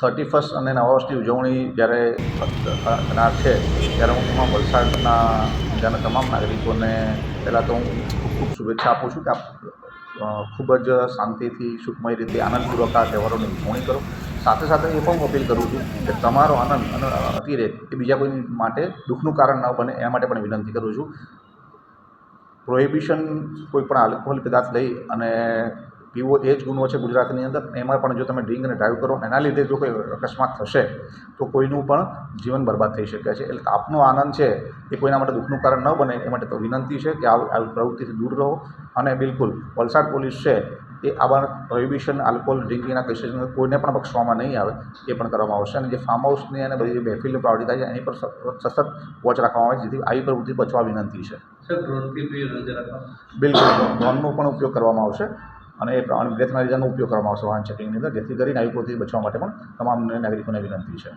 Thirty first અને નવા વર્ષની ઉજવણી જ્યારે થનાર છે, ત્યારે હું વલસાડના જિલ્લાના તમામ નાગરિકોને પહેલાં તો હું ખૂબ ખૂબ શુભેચ્છા આપું છું કે આપ ખૂબ જ શાંતિથી, સુખમય રીતે આનંદપૂર્વક આ તહેવારોની ઉજવણી કરો. સાથે સાથે એ પણ હું અપીલ કરું છું કે તમારો આનંદ અને અતિરેક એ બીજા કોઈ માટે દુઃખનું કારણ ન બને, એના માટે પણ વિનંતી કરું છું. પ્રોહિબિશન કોઈ પણ આલ્કોહોલ પદાર્થ લઈ અને પીવો એ જ ગુનો છે ગુજરાતની અંદર. એમાં પણ જો તમે ડ્રિંક અને ડ્રાઈવ કરો એના લીધે જો કોઈ અકસ્માત થશે તો કોઈનું પણ જીવન બરબાદ થઈ શકે છે. એટલે આપનો આનંદ છે એ કોઈના માટે દુઃખનું કારણ ન બને એ માટે તો વિનંતી છે કે આવી પ્રવૃત્તિથી દૂર રહો. અને બિલકુલ વલસાડ પોલીસ છે એ આવા પ્રોહિબિશન આલ્કોહોલ ડ્રિંકિંગના કેસીસને કોઈને પણ બક્ષવામાં નહીં આવે એ પણ કરવામાં આવશે. અને જે ફાર્મ હાઉસની અને બધી જે મહેફિલની પ્રાવટી થાય છે એની પર સતત વોચ રાખવામાં આવે જેથી આવી પ્રવૃત્તિ બચવા વિનંતી છે. બિલકુલ ડ્રોનનો પણ ઉપયોગ કરવામાં આવશે. અને એ પ્રમાણે બ્રેથ એનાલિઝરનો ઉપયોગ કરવામાં આવશે વાહન ચેકિંગની અંદર, જેથી કરીને આવી પ્રવૃત્તિ બચવા માટે પણ તમામ નાગરિકોને વિનંતી છે.